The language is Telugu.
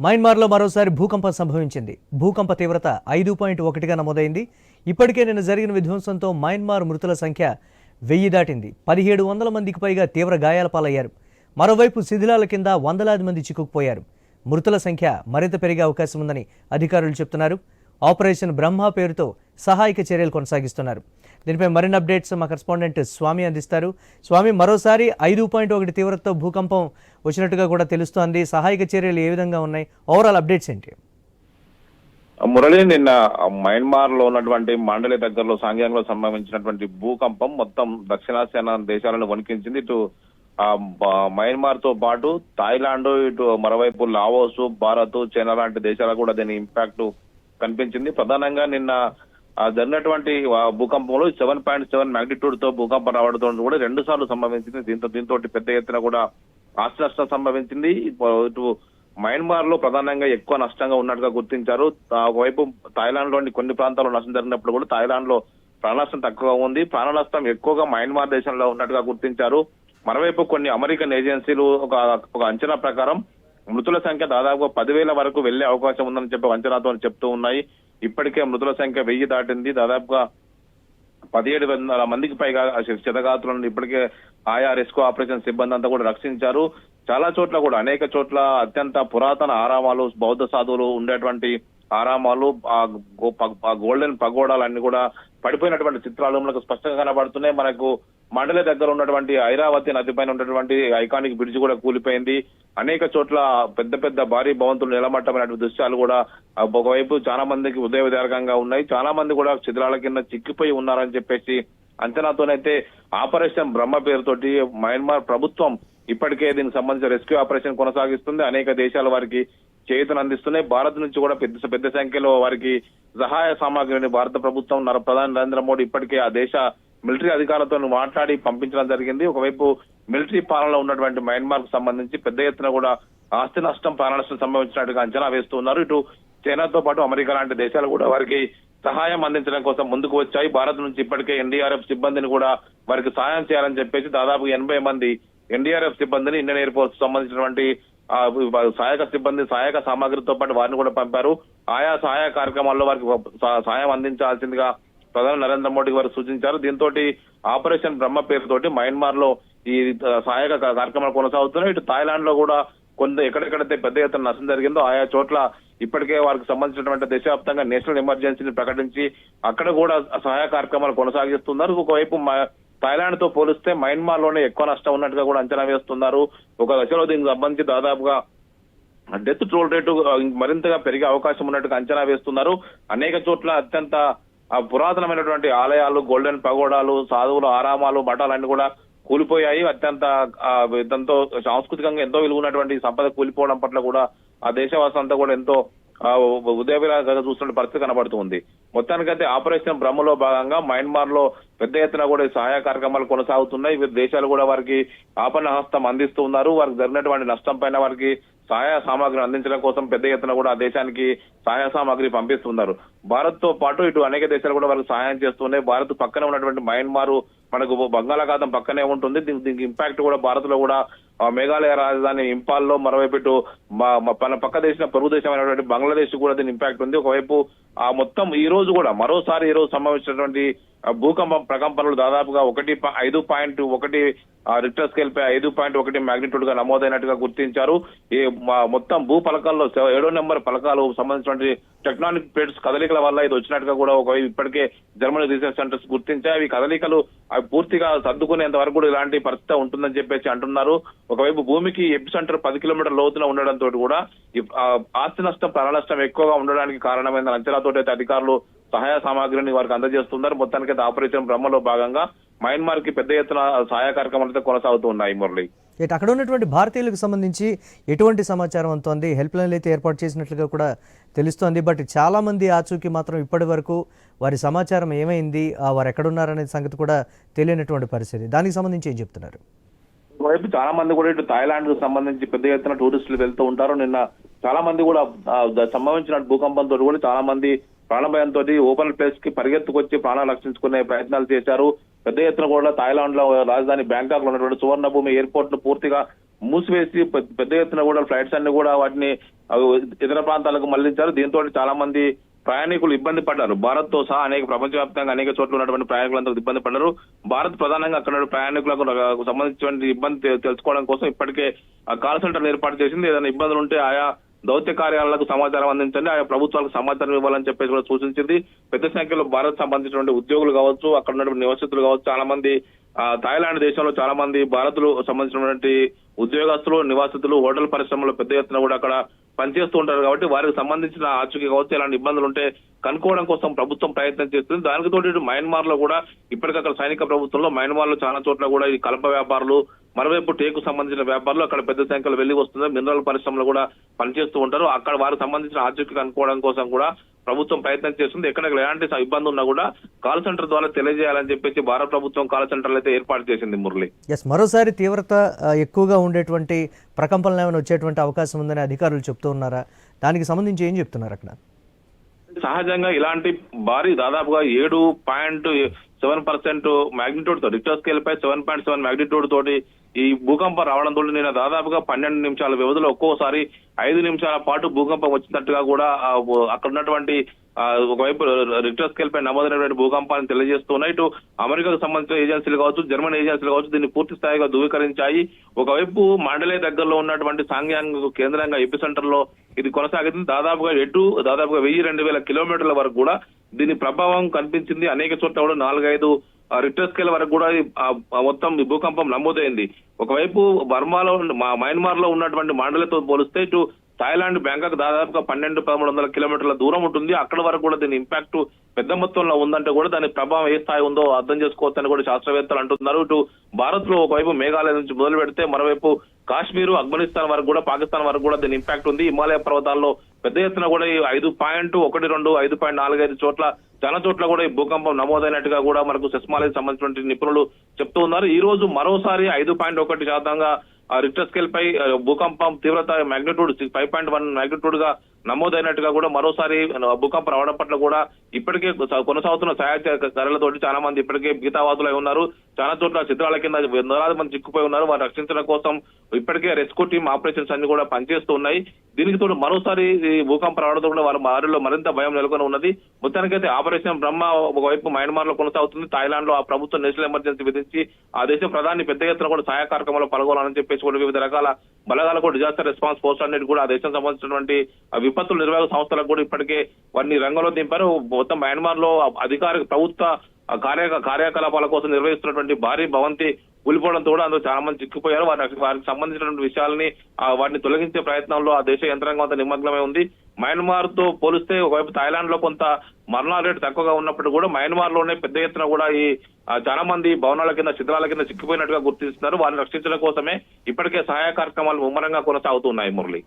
మయన్మార్లో మరోసారి భూకంపం సంభవించింది. భూకంప తీవ్రత ఐదు పాయింట్ ఒకటిగా నమోదైంది. ఇప్పటికే నిన్న జరిగిన విధ్వంసంతో మయన్మార్ మృతుల సంఖ్య వెయ్యి దాటింది. పదిహేడు వందల మందికి పైగా తీవ్ర గాయాల పాలయ్యారు. మరోవైపు శిథిలాల కింద వందలాది మంది చిక్కుకుపోయారు. మృతుల సంఖ్య మరింత పెరిగే అవకాశం ఉందని అధికారులు చెప్తున్నారు. ఆపరేషన్ బ్రహ్మ పేరుతో సహాయక చర్యలు కొనసాగిస్తున్నారు. దీనిపై మరిన్ని అప్డేట్స్ మా కరెస్పాండెంట్ స్వామి అందిస్తారు. స్వామి మరోసారి ఐదు పాయింట్ ఒకటి తీవ్రతతో భూకంపం వచ్చినట్టుగా కూడా తెలుస్తోంది. సహాయక చర్యలు ఏ విధంగా ఉన్నాయి? ఓవరాల్ అప్డేట్స్ ఏంటి? మురళి నిన్న మయన్మార్లో ఉన్నటువంటి మండలి దగ్గరలో సాంగ్యాంగ్లో సంభవించినటువంటి భూకంపం మొత్తం దక్షిణాసియా దేశాలను వణికించింది. ఇటు మయన్మార్తో పాటు థాయిలాండ్ ఇటు మరోవైపు లావోస్ భారత్ చైనా లాంటి దేశాలకు కూడా దీని ఇంపాక్ట్ కనిపించింది. ప్రధానంగా నిన్న జరిగినటువంటి భూకంపంలో సెవెన్ పాయింట్ సెవెన్ మ్యాగ్నిట్యూడ్తో భూకంపం రావడంతో కూడా రెండు సార్లు సంభవించింది. దీంతో దీంతో పెద్ద ఎత్తున కూడా ఆస్తి నష్టం సంభవించింది ఇటు మయన్మార్లో ప్రధానంగా ఎక్కువ నష్టంగా ఉన్నట్టుగా గుర్తించారు. ఒకవైపు థాయిలాండ్లోని కొన్ని ప్రాంతాల్లో నష్టం జరిగినప్పుడు కూడా థాయిలాండ్లో ప్రాణనష్టం తక్కువగా ఉంది. ప్రాణనష్టం ఎక్కువగా మయన్మార్ దేశంలో ఉన్నట్టుగా గుర్తించారు. మరోవైపు కొన్ని అమెరికన్ ఏజెన్సీలు ఒక ఒక అంచనా ప్రకారం మృతుల సంఖ్య దాదాపుగా పదివేల వరకు వెళ్ళే అవకాశం ఉందని చెప్పి అంచనాతో చెప్తూ ఉన్నాయి. ఇప్పటికే మృతుల సంఖ్య వెయ్యి దాటింది. దాదాపుగా పదిహేడు వందల మందికి పైగా శతగాతులను ఇప్పటికే ఆయా రెస్క్యూ ఆపరేషన్ సిబ్బంది అంతా కూడా రక్షించారు. చాలా చోట్ల కూడా అనేక చోట్ల అత్యంత పురాతన ఆరామాలు బౌద్ధ సాధువులు ఉండేటువంటి ఆరామాలు ఆ గో- ఆ గోల్డెన్ పగోడాలన్నీ కూడా పడిపోయినటువంటి చిత్రాలు మనకు స్పష్టంగా కనబడుతున్నాయి. మనకు మండలి దగ్గర ఉన్నటువంటి ఐరావతి నది పైన ఉన్నటువంటి ఐకానిక్ బ్రిడ్జ్ కూడా కూలిపోయింది. అనేక చోట్ల పెద్ద పెద్ద భారీ భవంతులు నిలమట్టమైనటువంటి దృశ్యాలు కూడా ఒకవైపు చాలా మందికి ఉదయవిదారకంగా ఉన్నాయి. చాలా మంది కూడా చిత్రాల కింద చిక్కిపోయి ఉన్నారని చెప్పేసి అంచనాతోనైతే ఆపరేషన్ బ్రహ్మ పేరుతోటి మయన్మార్ ప్రభుత్వం ఇప్పటికే దీనికి సంబంధించిన రెస్క్యూ ఆపరేషన్ కొనసాగిస్తుంది. అనేక దేశాల వారికి చేతులు అందిస్తున్నాయి భారత్ నుంచి కూడా పెద్ద పెద్ద సంఖ్యలో వారికి సహాయ సామాగ్రిని భారత ప్రభుత్వం నర- ప్రధాని నరేంద్ర మోడీ ఇప్పటికే ఆ దేశ మిలిటరీ అధికారులతో మాట్లాడి పంపించడం జరిగింది. ఒకవైపు మిలిటరీ పాలనలో ఉన్నటువంటి మయన్మార్కు సంబంధించి పెద్ద ఎత్తున కూడా ఆస్తి నష్టం ప్రాణ నష్టం సంభవించినట్టుగా అంచనా వేస్తున్నారు ఇటు చైనాతో పాటు అమెరికా లాంటి దేశాలు కూడా వారికి సహాయం అందించడం కోసం ముందుకు వచ్చాయి. భారత్ నుంచి ఇప్పటికే ఎన్డీఆర్ఎఫ్ సిబ్బందిని కూడా వారికి సహాయం చేయాలని చెప్పేసి దాదాపు ఎనభై మంది ఎన్డీఆర్ఎఫ్ సిబ్బందిని ఇండియన్ ఎయిర్ ఫోర్స్ సంబంధించినటువంటి సహాయక సిబ్బంది సహాయక సామాగ్రితో పాటు వారిని కూడా పంపారు. ఆయా సహాయ కార్యక్రమాల్లో వారికి సహాయం అందించాల్సిందిగా ప్రధాని నరేంద్ర మోడీ వారు సూచించారు. దీంతో ఆపరేషన్ బ్రహ్మ పేరుతోటి మయన్మార్లో ఈ సహాయక కార్యక్రమాలు కొనసాగుతున్నాయి. ఇటు థాయిలాండ్లో కూడా కొంత ఎక్కడెక్కడైతే పెద్ద ఎత్తున నష్టం జరిగిందో ఆయా చోట్ల ఇప్పటికే వారికి సంబంధించినటువంటి దేశవ్యాప్తంగా నేషనల్ ఎమర్జెన్సీని ప్రకటించి అక్కడ కూడా సహాయ కార్యక్రమాలు కొనసాగిస్తున్నారు. ఒకవైపు థాయిలాండ్తో పోలిస్తే మయన్మార్లోనే ఎక్కువ నష్టం ఉన్నట్టుగా కూడా అంచనా వేస్తున్నారు. ఒక దశలో దీనికి సంబంధించి దాదాపుగా డెత్ ట్రోల్ రేటు మరింతగా పెరిగే అవకాశం ఉన్నట్టుగా అంచనా వేస్తున్నారు. అనేక చోట్ల అత్యంత పురాతనమైనటువంటి ఆలయాలు గోల్డెన్ పగోడాలు సాధువులు ఆరామాలు మఠాలన్నీ కూడా కూలిపోయాయి. అత్యంత ఎంతో సాంస్కృతికంగా ఎంతో విలువ ఉన్నటువంటి సంపద కూలిపోవడం పట్ల కూడా ఆ దేశవాసం అంతా కూడా ఎంతో ఆ, ఉదయవిరాగా చూస్తున్న పరిస్థితి కనబడుతుంది మొత్తానికైతే ఆపరేషన్ బ్రహ్మలో భాగంగా మయన్మార్లో పెద్ద ఎత్తున కూడా సహాయ కార్యక్రమాలు కొనసాగుతున్నాయి. వివిధ దేశాలు కూడా వారికి ఆపణ హస్తం అందిస్తూ ఉన్నారు. వారికి జరిగినటువంటి నష్టం పైన వారికి సహాయ సామాగ్రిని అందించడం కోసం పెద్ద ఎత్తున కూడా ఆ దేశానికి సహాయ సామాగ్రి పంపిస్తున్నారు. భారత్తో పాటు ఇటు అనేక దేశాలు కూడా వారికి సహాయం చేస్తున్నాయి భారత్ పక్కన ఉన్నటువంటి మయన్మారు మనకు బంగాళాఖాతం పక్కనే ఉంటుంది. దీనికి దీనికి ఇంపాక్ట్ కూడా భారత్లో కూడా మేఘాలయ రాజధాని ఇంపాల్లో మరోవైపు ఇటు పక్క దేశం పొరుగు దేశమైనటువంటి బంగ్లాదేశ్ కూడా దీని ఇంపాక్ట్ ఉంది. ఒకవైపు ఆ మొత్తం ఈ రోజు కూడా మరోసారి ఈ రోజు సంభవించినటువంటి భూకంపం ప్రకంపనలు దాదాపుగా ఒకటి ఐదు పాయింట్ ఒకటి రిక్టర్ స్కేల్ పై ఐదు పాయింట్ ఒకటి మాగ్నిట్యూడ్గా నమోదైనట్టుగా గుర్తించారు. ఈ మొత్తం భూ పలకాల్లో ఏడో నెంబర్ పలకాలు సంబంధించినటువంటి టెక్నానిక్ ప్లేట్స్ కదలికల వల్ల ఇది వచ్చినట్టుగా కూడా ఒకవైపు ఇప్పటికే జర్మనీ రీసెర్చ్ సెంటర్స్ గుర్తించాయి. అవి కదలికలు అవి పూర్తిగా సర్దుకునేంత వరకు కూడా ఇలాంటి పరిస్థితి ఉంటుందని చెప్పేసి అంటున్నారు. ఒకవైపు భూమికి ఎపి సెంటర్ పది కిలోమీటర్ లోతున ఉండడంతో కూడా ఆస్తి నష్టం ప్రాణ నష్టం ఎక్కువగా ఉండడానికి కారణమైన అంచనాతో అయితే అధికారులు సహాయ సామాగ్రిని వారికి అందజేస్తున్నారు. మొత్తానికి ఆపరేషన్ బ్రహ్మలో భాగంగా మయన్మార్కి పెద్ద ఎత్తున సహాయ కార్యక్రమాలు అయితే కొనసాగుతూ ఉన్నాయి మురళి అక్కడ ఉన్నటువంటి భారతీయులకు సంబంధించి ఎటువంటి సమాచారం అందుతోంది? హెల్ప్ లైన్లు అయితే ఏర్పాటు చేసినట్లుగా కూడా తెలుస్తోంది. బట్ చాలా మంది ఆచూకీ మాత్రం ఇప్పటి వరకు వారి సమాచారం ఏమైంది? వారు ఎక్కడున్నారనే సంగతి కూడా తెలియనటువంటి పరిస్థితి. దానికి సంబంధించి ఏం చెప్తున్నారు? వైపు చాలా మంది కూడా ఇటు థాయిలాండ్కు సంబంధించి పెద్ద ఎత్తున టూరిస్టులు వెళ్తూ ఉంటారు. నిన్న చాలా మంది కూడా సంభవించిన భూకంపంతో కూడా చాలా మంది ప్రాణభయంతో ఓపెన్ ప్లేస్కి పరిగెత్తుకొచ్చి ప్రాణాలు రక్షించుకునే ప్రయత్నాలు చేశారు. పెద్ద ఎత్తున కూడా థాయిలాండ్లో రాజధాని బ్యాంకాక్లో ఉన్నటువంటి సువర్ణభూమి ఎయిర్పోర్ట్ను పూర్తిగా మూసివేసి పెద్ద- ఎత్తున కూడా ఫ్లైట్స్ అన్ని కూడా వాటిని ఇతర ప్రాంతాలకు మళ్ళించారు. దీంతో చాలా మంది ప్రయాణికులు ఇబ్బంది పడ్డారు. భారత్తో సహా అనేక ప్రపంచవ్యాప్తంగా అనేక చోట్ల ఉన్నటువంటి ప్రయాణికులందరూ ఇబ్బంది పడ్డారు. భారత్ ప్రధానంగా అక్కడ ప్రయాణికులకు సంబంధించిన ఇబ్బంది తెలుసుకోవడం కోసం ఇప్పటికే ఆ కాల్ సెంటర్ ఏర్పాటు చేసింది. ఏదైనా ఇబ్బందులు ఉంటే ఆయా దౌత్య కార్యాలయాలకు సమాచారం అందించండి. ఆయా ప్రభుత్వాలకు సమాచారం ఇవ్వాలని చెప్పేసి కూడా సూచించింది. పెద్ద సంఖ్యలో భారత్ సంబంధించినటువంటి ఉద్యోగులు కావచ్చు అక్కడ ఉన్నటువంటి నివాసితులు కావచ్చు చాలా మంది ఆ, థాయిలాండ్ దేశంలో చాలా మంది భారత్లు సంబంధించినటువంటి ఉద్యోగస్తులు నివాసితులు హోటల్ పరిశ్రమలో పెద్ద ఎత్తున కూడా అక్కడ పనిచేస్తూ ఉంటారు కాబట్టి వారికి సంబంధించిన ఆచూకీ కావచ్చు ఇలాంటి ఇబ్బందులు ఉంటే కనుక్కోవడం కోసం ప్రభుత్వం ప్రయత్నం చేస్తుంది. దానికి తోటి మయన్మార్లో కూడా ఇప్పటికక్కడ సైనిక ప్రభుత్వంలో మయన్మార్లో చాలా చోట్ల కూడా ఈ కలప వ్యాపారులు మరోవైపు టేకు సంబంధించిన వ్యాపారులు అక్కడ పెద్ద సంఖ్యలో వెళ్ళి వస్తుంది మినరల్ పరిశ్రమలో కూడా పనిచేస్తూ ఉంటారు. అక్కడ వారికి సంబంధించిన ఆచూకీ కనుక్కోవడం కోసం కూడా ప్రభుత్వం ప్రయత్నం చేస్తుంది. ఎక్కడ ఎలాంటి ఇబ్బంది ఉన్నా కూడా కాల్ సెంటర్ ద్వారా తెలియజేయాలని చెప్పేసి భారత ప్రభుత్వం కాల్ సెంటర్లు అయితే ఏర్పాటు చేసింది మురళి. ఎస్ మరోసారి తీవ్రత ఎక్కువగా ఉండేటువంటి ప్రకంపనలు ఏమైనా వచ్చేటువంటి అవకాశం ఉందని అధికారులు చెప్తూ ఉన్నారా? దానికి సంబంధించి ఏం చెప్తున్నారు అక్కడ? సహజంగా ఇలాంటి భారీ దాదాపుగా ఏడు పాయింట్ సెవెన్ పర్సెంట్ మ్యాగ్నిట్యూడ్తో రిక్టర్ స్కేల్ పై సెవెన్ పాయింట్ సెవెన్ మ్యాగ్నిట్యూడ్ తోటి ఈ భూకంపం రావడం తోటి నేను దాదాపుగా పన్నెండు నిమిషాల వ్యవధిలో ఒక్కోసారి ఐదు నిమిషాల పాటు భూకంపం వచ్చినట్టుగా కూడా అక్కడ ఉన్నటువంటి ఒకవైపు రిక్టర్ స్కేల్ పై నమోదైనటువంటి భూకంపాన్ని తెలియజేస్తున్నాయి. ఇటు అమెరికాకు సంబంధించిన ఏజెన్సీలు కావచ్చు జర్మన్ ఏజెన్సీలు కావచ్చు దీన్ని పూర్తి స్థాయిగా ధృవీకరించాయి. ఒకవైపు మండలే దగ్గరలో ఉన్నటువంటి సాంగ్యాంగ్ కేంద్రంగా ఎపి సెంటర్లో ఇది కొనసాగుతుంది దాదాపుగా ఎటు దాదాపుగా వెయ్యి రెండు వేల కిలోమీటర్ల వరకు కూడా దీని ప్రభావం కనిపించింది. అనేక చోట్ల కూడా నాలుగైదు రిక్టర్ స్కేల్ వరకు కూడా మొత్తం భూకంపం నమోదైంది. ఒకవైపు బర్మాలో మా మయన్మార్లో ఉన్నటువంటి మండలితో పోలిస్తే ఇటు థాయిలాండ్ బ్యాంకాక్ దాదాపుగా పన్నెండు పదమూడు వందల కిలోమీటర్ల దూరం ఉంటుంది. అక్కడ వరకు కూడా దీని ఇంపాక్ట్ పెద్ద మొత్తంలో ఉందంటే కూడా దాని ప్రభావం ఏ స్థాయి ఉందో అర్థం చేసుకోవచ్చని కూడా శాస్త్రవేత్తలు అంటున్నారు. ఇటు భారత్లో ఒకవైపు మేఘాలయ నుంచి మొదలు పెడితే మరోవైపు కాశ్మీర్ ఆఫ్ఘనిస్తాన్ వరకు కూడా పాకిస్తాన్ వరకు కూడా దీని ఇంపాక్ట్ ఉంది. హిమాలయ పర్వతాల్లో పెద్ద ఎత్తున కూడా ఈ ఐదు పాయింట్ ఒకటి రెండు ఐదు పాయింట్ నాలుగు ఐదు చోట్ల చాలా చోట్ల కూడా ఈ భూకంపం నమోదైనట్టుగా కూడా మనకు సెస్మాలకి సంబంధించినటువంటి నిపుణులు చెప్తూ ఉన్నారు. ఈ రోజు మరోసారి ఐదు పాయింట్ ఒకటి శాతంగా రిక్టర్ స్కేల్ పై భూకంపం తీవ్రత మ్యాగ్నిట్యూడ్ ఫైవ్ పాయింట్ వన్ మ్యాగ్నిట్యూడ్గా నమోదైనట్టుగా కూడా మరోసారి భూకంపం రావడం పట్ల కూడా ఇప్పటికే కొనసాగుతున్న సహాయ చర్యలతోటి చాలా మంది ఇప్పటికే గీతావాదులై ఉన్నారు. చాలా చోట్ల చిత్రాల కింద వందలాది మంది చిక్కుపోయి ఉన్నారు. వారు రక్షించడం కోసం ఇప్పటికే రెస్క్యూ టీమ్ ఆపరేషన్స్ అన్ని కూడా పనిచేస్తూ ఉన్నాయి. దీనికి తోడు మరోసారి భూకంపం రావడంతో కూడా వారి మారిలో మరింత భయం నెలకొని ఉన్నది. మొత్తానికైతే ఆపరేషన్ బ్రహ్మ ఒకవైపు మయన్మార్లో కొనసాగుతుంది. థాయిలాండ్లో ఆ ప్రభుత్వం నేషనల్ ఎమర్జెన్సీ విధించి ఆ దేశ ప్రధాని పెద్ద ఎత్తున కూడా సహాయ కార్యక్రమంలో పాల్గొనాలని చెప్పేసి కూడా వివిధ రకాల బలగాలకు డిజాస్టర్ రెస్పాన్స్ ఫోర్స్ అనేది కూడా ఆ దేశం సంబంధించినటువంటి ఆ నిర్వాహక సంస్థలకు కూడా ఇప్పటికే వారిని రంగంలో దింపారు. మొత్తం మయన్మార్లో అధికారిక ప్రభుత్వ కార్య కార్యకలాపాల కోసం నిర్వహిస్తున్నటువంటి భారీ భవంతి కూలిపోవడంతో కూడా అందులో చాలా మంది చిక్కుపోయారు వారి వారికి సంబంధించినటువంటి విషయాలని ఆ, వాటిని తొలగించే ప్రయత్నంలో ఆ దేశ యంత్రాంగం అంతా నిమగ్నమై ఉంది. మయన్మార్తో పోలిస్తే ఒకవైపు థాయిలాండ్లో కొంత మరణాల రేటు తక్కువగా ఉన్నప్పుడు కూడా మయన్మార్లోనే పెద్ద ఎత్తున కూడా ఈ చాలా మంది భవనాల కింద చిత్రాల కింద చిక్కిపోయినట్టుగా గుర్తిస్తున్నారు. వారిని రక్షించడం కోసమే ఇప్పటికే సహాయ కార్యక్రమాలు ముమ్మరంగా కొనసాగుతున్నాయి మురళి.